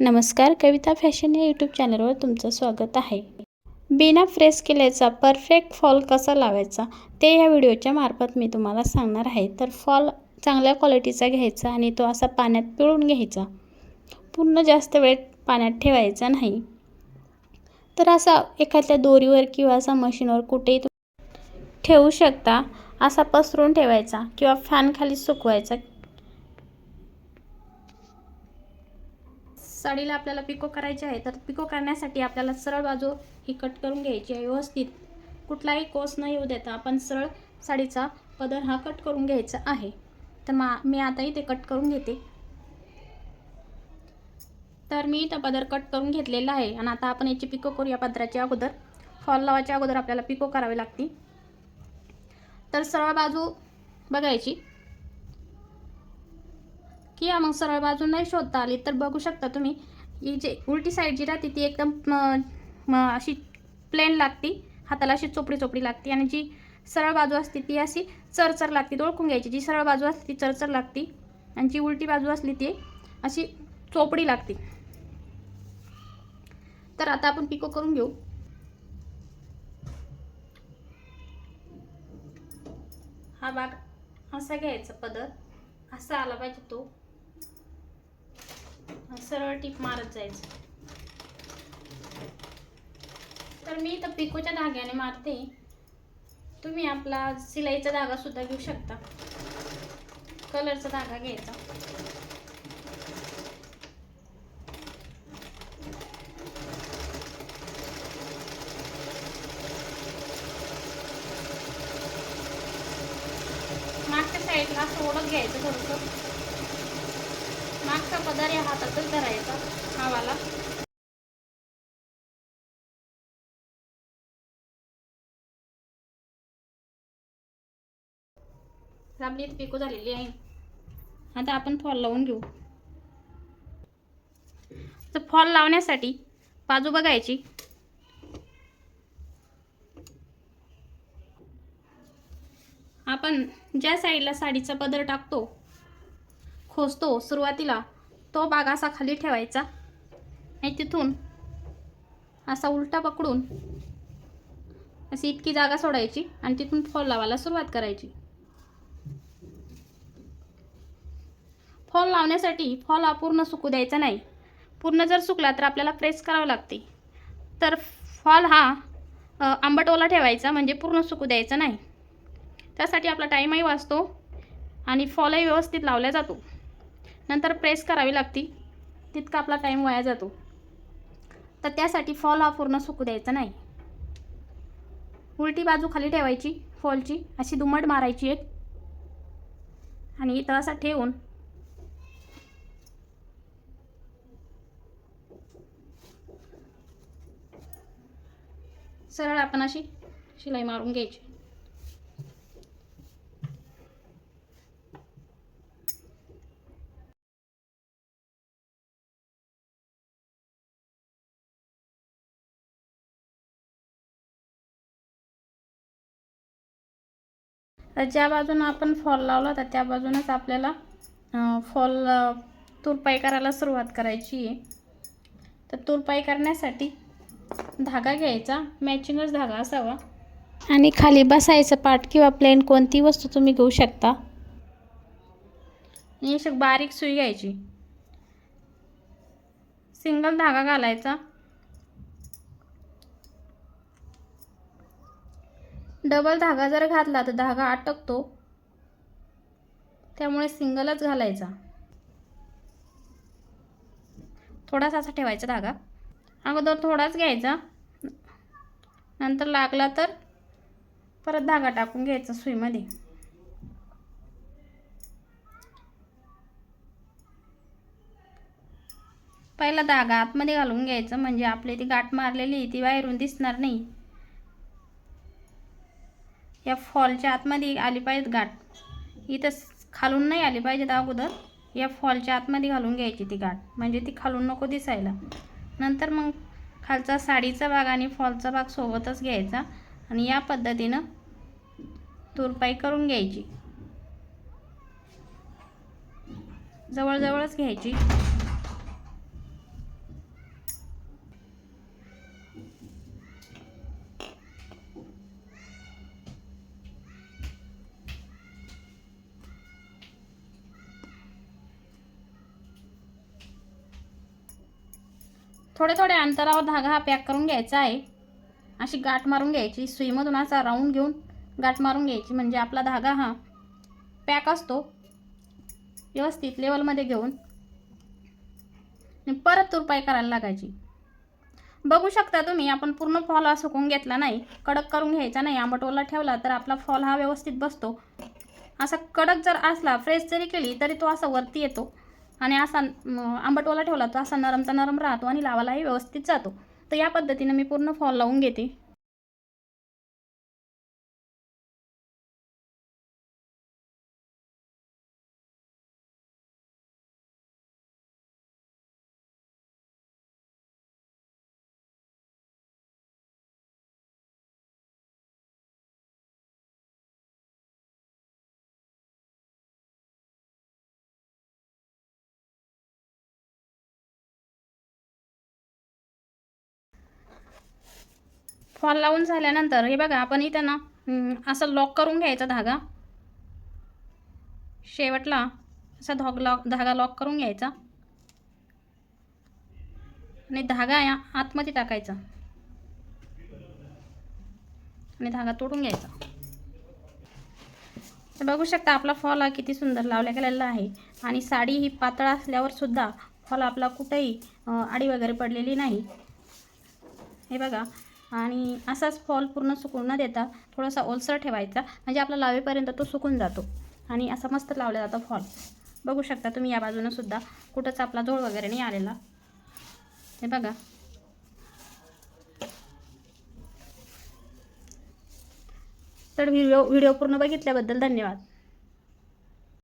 नमस्कार कविता फॅशन या यूट्यूब चॅनलवर तुमचं स्वागत आहे. बिना फ्रेस केल्याचा परफेक्ट फॉल कसा लावायचा? ते या व्हिडिओच्या मार्फत मी तुम्हाला सांगणार आहे. तर फॉल चांगल्या क्वालिटीचा घ्यायचा आणि तो असा पाण्यात पिळून घ्यायचा. पूर्ण जास्त वेळ पाण्यात ठेवायचा नाही. तर असा एखाद्या दोरीवर किंवा असा मशीनवर कुठेही तुम्ही ठेवू शकता. असा पसरून ठेवायचा किंवा फॅनखाली सुकवायचा. साडीला आपल्याला पिको करायची आहे तर पिको करण्यासाठी आपल्याला सरळ बाजू ही कट करून घ्यायची आहे व्यवस्थित. कुठलाही कोस न येऊ देता आपण सरळ साडीचा पदर हा कट करून घ्यायचा आहे. तर मा मी आता इथे कट करून घेते. तर मी इथं पदर कट करून घेतलेला आहे आणि आता आपण याची पिको करूया पदराच्या अगोदर. फॉल लावायच्या अगोदर आपल्याला पिको करावी लागते. तर सरळ बाजू बघायची. किंवा मग सरळ बाजू नाही शोधता आली तर बघू शकता तुम्ही. ही जे उलटी साईड जी राहते ती एकदम म- अशी प्लेन लागते. हाताला अशी चोपडी चोपडी लागते आणि जी सरळ बाजू असते ती अशी चरचर लागते ओळखून घ्यायची. जी सरळ बाजू असते ती चरचर लागते आणि जी उलटी बाजू असली ती अशी चोपडी लागते. तर आता आपण पिको करून घेऊ. हा भाग असा घ्यायचा पदर. असा आला पाहिजे तो. सरळ टीप मारत जायचं. तर मी इथं पिकोच्या धाग्याने मारते. तुम्ही आपला सिलाईचा धागा सुद्धा घेऊ शकता. कलरचा धागा घ्यायचा. मागच्या साईडला असं ओढत घ्यायचं थोडंसं. मागचा पदार या हातातच धरायचा. हावाला आपली पिको झालेली आहे. आता आपण फॉल लावून घेऊ. तर फॉल लावण्यासाठी बाजू बघायची. आपण ज्या साईडला साडीचा पदर टाकतो खोचतो सुरुवातीला. तो भाग असा खाली ठेवायचा. आणि तिथून असा उलटा पकडून अशी इतकी जागा सोडायची आणि तिथून फॉल लावायला सुरुवात करायची. फॉल लावण्यासाठी फॉल हा पूर्ण सुकू द्यायचा नाही. पूर्ण जर सुकला तर आपल्याला प्रेस करावं लागते. तर फॉल हा आंबट ओला ठेवायचा म्हणजे पूर्ण सुकू द्यायचा नाही. त्यासाठी आपला टाईमही वाचतो आणि फॉलही व्यवस्थित लावला जातो. नंतर प्रेस करावी लागती. तितका आपला टाईम वाया जातो. तर त्यासाठी फॉल हा पूर्ण सुकू द्यायचा नाही. उलटी बाजू खाली ठेवायची फॉलची अशी दुमट मारायची एक. आणि इथं असा ठेवून. सरळ आपण अशी शिलाई मारून घ्यायची. तर ज्या बाजूनं आपण फॉल लावला होता त्या बाजूनच आपल्याला फॉल तुरपाई करायला सुरुवात करायची आहे. तर तुरपाई करण्यासाठी धागा घ्यायचा मॅचिंगच धागा असावा. आणि खाली बसायचं पाट किंवा प्लेन कोणती वस्तू तुम्ही घेऊ शकता. आणि अशी बारीक सुई घ्यायची. सिंगल धागा घालायचा. डबल धागा जर घातला तर धागा आटकतो त्यामुळे सिंगलच घालायचा. थोडासा असा ठेवायचा धागा. अगोदर थोडाच घ्यायचा. नंतर लागला तर परत धागा टाकून घ्यायचा सुईमध्ये. पहिला धागा आतमध्ये घालून घ्यायचं. म्हणजे आपली ती गाठ मारलेली ती बाहेरून दिसणार नाही. या फॉलच्या आतमध्ये आली पाहिजेत गाठ. इथं खालून नाही आली पाहिजेत अगोदर. या फॉलच्या आतमध्ये घालून घ्यायची ती गाठ. म्हणजे ती खालून नको दिसायला. नंतर मग खालचा साडीचा भाग आणि फॉलचा भाग सोबतच घ्यायचा. आणि या पद्धतीनं तुरपाई करून घ्यायची. जवळजवळच घ्यायची. थोड्या थोड्या अंतरावर धागा हा पॅक करून घ्यायचा आहे. अशी गाठ मारून घ्यायची. सुईमधून असा राऊंड घेऊन गाठ मारून घ्यायची. म्हणजे आपला धागा हा पॅक असतो. व्यवस्थित लेवलमध्ये घेऊन. परत तुरपाई करायला लागायची. बघू शकता तुम्ही आपण पूर्ण फॉल हा सुकून घेतला नाही. कडक करून घ्यायचा नाही. आंबटोला ठेवला तर आपला फॉल हा व्यवस्थित बसतो. असा कडक जर असला फ्रेश जरी केली तरी तो असा वरती येतो. आणि असा आंबटवाला ठेवला तो असा नरमचा नरम राहतो आणि लावालाही व्यवस्थित जातो. तर या पद्धतीनं मी पूर्ण फॉल लावून घेते. फॉल लावून झाल्यानंतर हे बघा आपण इथं ना असं लॉक करून घ्यायचा धागा. शेवटला असा धॉग लॉक धागा लॉक करून घ्यायचा. आणि धागा या आतमध्ये टाकायचा. आणि धागा तोडून घ्यायचा. तर बघू शकता आपला फॉल हा किती सुंदर लावल्या गेलेला आहे. आणि साडी ही पातळ असल्यावर सुद्धा फॉल आपला कुठेही आडी वगैरे पडलेली नाही. हे बघा आणि असाच फॉल पूर्ण सुकून न देता थोडासा ओलसर ठेवायचा. म्हणजे आपला लावेपर्यंत तो सुकून जातो. आणि असा मस्त लावला जातो फॉल. बघू शकता तुम्ही या बाजूनं सुद्धा कुठंच आपला जोड वगैरे नाही आलेला. हे बघा. तर व्हिडिओ व्हिडिओ पूर्ण बघितल्याबद्दल धन्यवाद.